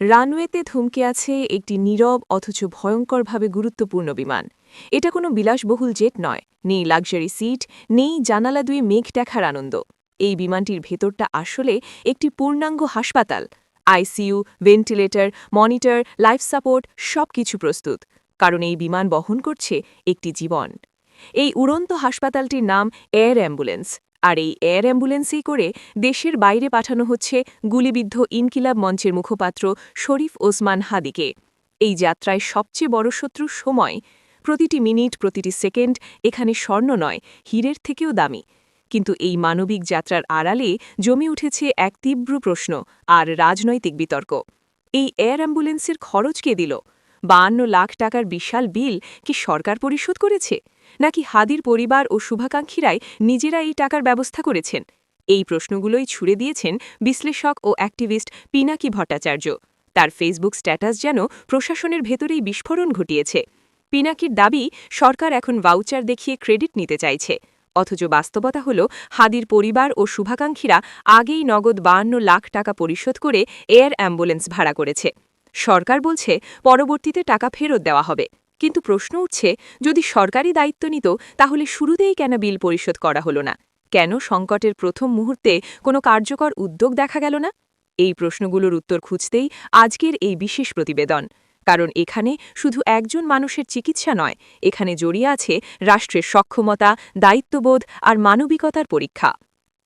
রানওয়েতে থমকে আছে একটি নীরব অথচ ভয়ঙ্করভাবে গুরুত্বপূর্ণ বিমান। এটা কোনো বিলাসবহুল জেট নয়। নেই লাক্সারি সিট, নেই জানালা দুই মেঘ দেখার আনন্দ। এই বিমানটির ভেতরটা আসলে একটি পূর্ণাঙ্গ হাসপাতাল। ICU, ventilator, monitor, life support সব কিছু প্রস্তুত। কারণ এই বিমান বহন করছে একটি জীবন। এই উড়ন্ত হাসপাতালটির নাম এয়ার অ্যাম্বুলেন্স। আর এই এয়ার অ্যাম্বুলেন্সেই করে দেশের বাইরে পাঠানো হচ্ছে গুলিবিদ্ধ ইনকিলাব মঞ্চের মুখপাত্র শরীফ ওসমান হাদিকে। এই যাত্রায় সবচেয়ে বড় শত্রু সময়। প্রতিটি মিনিট, প্রতিটি সেকেন্ড এখানে স্বর্ণ নয়, হীরের থেকেও দামি। কিন্তু এই মানবিক যাত্রার আড়ালে জমে উঠেছে এক তীব্র প্রশ্ন, আর রাজনৈতিক বিতর্ক। এই এয়ার অ্যাম্বুলেন্সের খরচ কে দিল? বাহান্ন লাখ টাকার বিশাল বিল কি সরকার পরিশোধ করেছে? নাকি হাদির পরিবার ও শুভাকাঙ্ক্ষীরাই নিজেরা এই টাকার ব্যবস্থা করেছেন? এই প্রশ্নগুলোই ছুড়ে দিয়েছেন বিশ্লেষক ও অ্যাক্টিভিস্ট পিনাকি ভট্টাচার্য। তার ফেসবুক স্ট্যাটাস যেন প্রশাসনের ভেতরেই বিস্ফোরণ ঘটিয়েছে। পিনাকির দাবি, সরকার এখন ভাউচার দেখিয়ে ক্রেডিট নিতে চাইছে। অথচ বাস্তবতা হল, হাদির পরিবার ও শুভাকাঙ্ক্ষীরা আগেই নগদ বাহান্ন লাখ টাকা পরিশোধ করে এয়ার অ্যাম্বুলেন্স ভাড়া করেছে। সরকার বলছে পরবর্তীতে টাকা ফেরত দেওয়া হবে। কিন্তু প্রশ্ন উঠছে, যদি সরকারি দায়িত্ব নিত, তাহলে শুরুতেই কেন বিল পরিশোধ করা হলো না? কেন সংকটের প্রথম মুহূর্তে কোনো কার্যকর উদ্যোগ দেখা গেল না? এই প্রশ্নগুলোর উত্তর খুঁজতেই আজকের এই বিশেষ প্রতিবেদন। কারণ এখানে শুধু একজন মানুষের চিকিৎসা নয়, এখানে জড়িয়ে আছে রাষ্ট্রের সক্ষমতা, দায়িত্ববোধ আর মানবিকতার পরীক্ষা।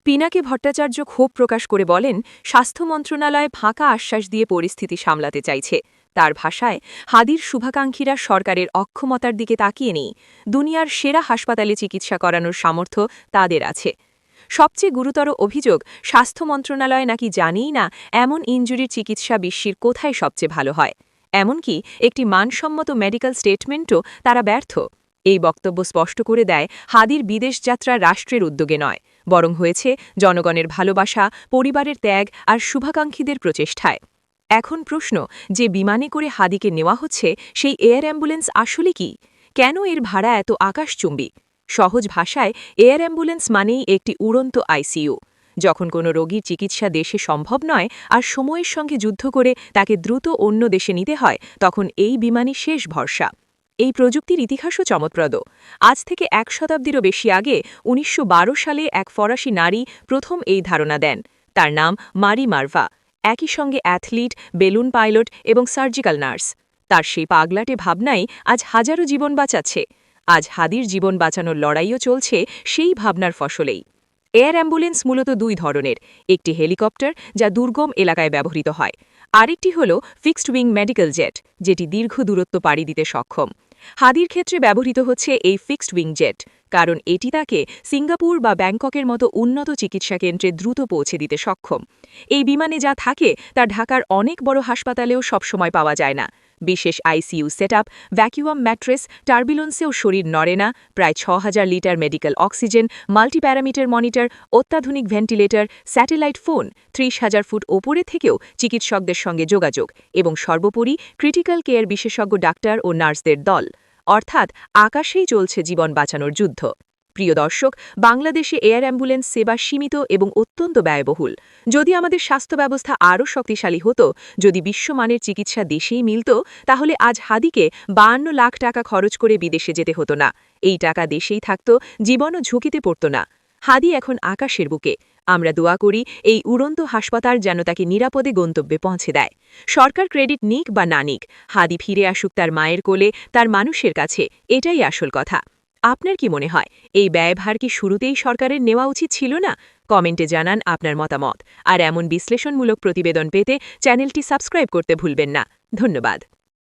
পিনাকে ভট্টাচার্য ক্ষোভ প্রকাশ করে বলেন, স্বাস্থ্য মন্ত্রণালয় ফাঁকা আশ্বাস দিয়ে পরিস্থিতি সামলাতে চাইছে। তার ভাষায়, হাদির শুভাকাঙ্ক্ষীরা সরকারের অক্ষমতার দিকে তাকিয়ে নেই। দুনিয়ার সেরা হাসপাতালে চিকিৎসা করানোর সামর্থ্য তাদের আছে। সবচেয়ে গুরুতর অভিযোগ, স্বাস্থ্য মন্ত্রণালয় নাকি জানেই না এমন ইঞ্জুরির চিকিৎসা বিশ্বের কোথায় সবচেয়ে ভালো হয়। এমনকি একটি মানসম্মত মেডিকেল স্টেটমেন্টও তারা ব্যর্থ। এই বক্তব্য স্পষ্ট করে দেয়, হাদির বিদেশ যাত্রা রাষ্ট্রের উদ্যোগে নয়। বরং হয়েছে জনগণের ভালোবাসা, পরিবারের ত্যাগ আর শুভাকাঙ্ক্ষীদের প্রচেষ্টায়। এখন প্রশ্ন, যে বিমানে করে হাদিকে নেওয়া হচ্ছে, সেই এয়ার অ্যাম্বুলেন্স আসলে কি? কেন এর ভাড়া এত আকাশচুম্বী? সহজ ভাষায়, এয়ার অ্যাম্বুলেন্স মানেই একটি উড়ন্ত আইসিইউ। যখন কোনো রোগীর চিকিৎসা দেশে সম্ভব নয় আর সময়ের সঙ্গে যুদ্ধ করে তাকে দ্রুত অন্য দেশে নিতে হয়, তখন এই বিমানই শেষ ভরসা। এই প্রযুক্তির ইতিহাসও চমৎপ্রদ। আজ থেকে এক শতাব্দীরও বেশি আগে উনিশশো বারো সালে এক ফরাসি নারী প্রথম এই ধারণা দেন। তার নাম মারি মার্ভা। একই সঙ্গে অ্যাথলিট, বেলুন পাইলট এবং সার্জিক্যাল নার্স। তার সেই পাগলাটে ভাবনাই আজ হাজারো জীবন বাঁচাচ্ছে। আজ হাদির জীবন বাঁচানোর লড়াইও চলছে সেই ভাবনার ফসলেই। এয়ার অ্যাম্বুলেন্স মূলত দুই ধরনের, একটি হেলিকপ্টার যা দুর্গম এলাকায় ব্যবহৃত হয়। আরেকটি হল ফিক্সড উইং মেডিকেল জেট, যেটি দীর্ঘ দূরত্ব পাড়ি দিতে সক্ষম। হাদির ক্ষেত্রে ব্যবহৃত হচ্ছে এই ফিক্সড উইংজেট কারণ এটি তাকে সিঙ্গাপুর বা ব্যাংককের মতো উন্নত চিকিৎসা কেন্দ্রে দ্রুত পৌঁছে দিতে সক্ষম। এই বিমানে যা থাকে তা ঢাকার অনেক বড় হাসপাতালেও সবসময় পাওয়া যায় না। বিশেষ ICU set up vacuum mattress, টার্বিলন্সেও শরীর নড়ে না, প্রায় ছ litre medical oxygen, multiparameter monitor, অত্যাধুনিক ভেন্টিলেটর, স্যাটেলাইট ফোন ত্রিশ হাজার ফুট ওপরে থেকেও চিকিৎসকদের সঙ্গে যোগাযোগ এবং সর্বোপরি ক্রিটিক্যাল কেয়ার বিশেষজ্ঞ ডাক্তার ও নার্সদের দল। অর্থাৎ আকাশেই চলছে জীবন বাঁচানোর যুদ্ধ। প্রিয় দর্শক, বাংলাদেশে এয়ার অ্যাম্বুলেন্স সেবা সীমিত এবং অত্যন্ত ব্যয়বহুল। যদি আমাদের স্বাস্থ্য ব্যবস্থা আরও শক্তিশালী হতো, যদি বিশ্বমানের চিকিৎসা দেশেই মিলত, তাহলে আজ হাদিকে বায়ান্ন লাখ টাকা খরচ করে বিদেশে যেতে হতো না। এই টাকা দেশেই থাকত, জীবনও ঝুঁকিতে পড়ত না। হাদি এখন আকাশের বুকে। আমরা দোয়া করি, এই উড়ন্ত হাসপাতাল যেন তাকে নিরাপদে গন্তব্যে পৌঁছে দেয়। সরকার ক্রেডিট নিক বা না নিক, হাদি ফিরে আসুক তার মায়ের কোলে, তার মানুষের কাছে, এটাই আসল কথা। আপনার কি মনে হয়, এই ব্যয়ভার কি শুরুতেই সরকারের নেওয়া উচিত ছিল না? কমেন্টে জানান আপনার মতামত। আর এমন বিশ্লেষণমূলক প্রতিবেদন পেতে চ্যানেলটি সাবস্ক্রাইব করতে ভুলবেন না। ধন্যবাদ।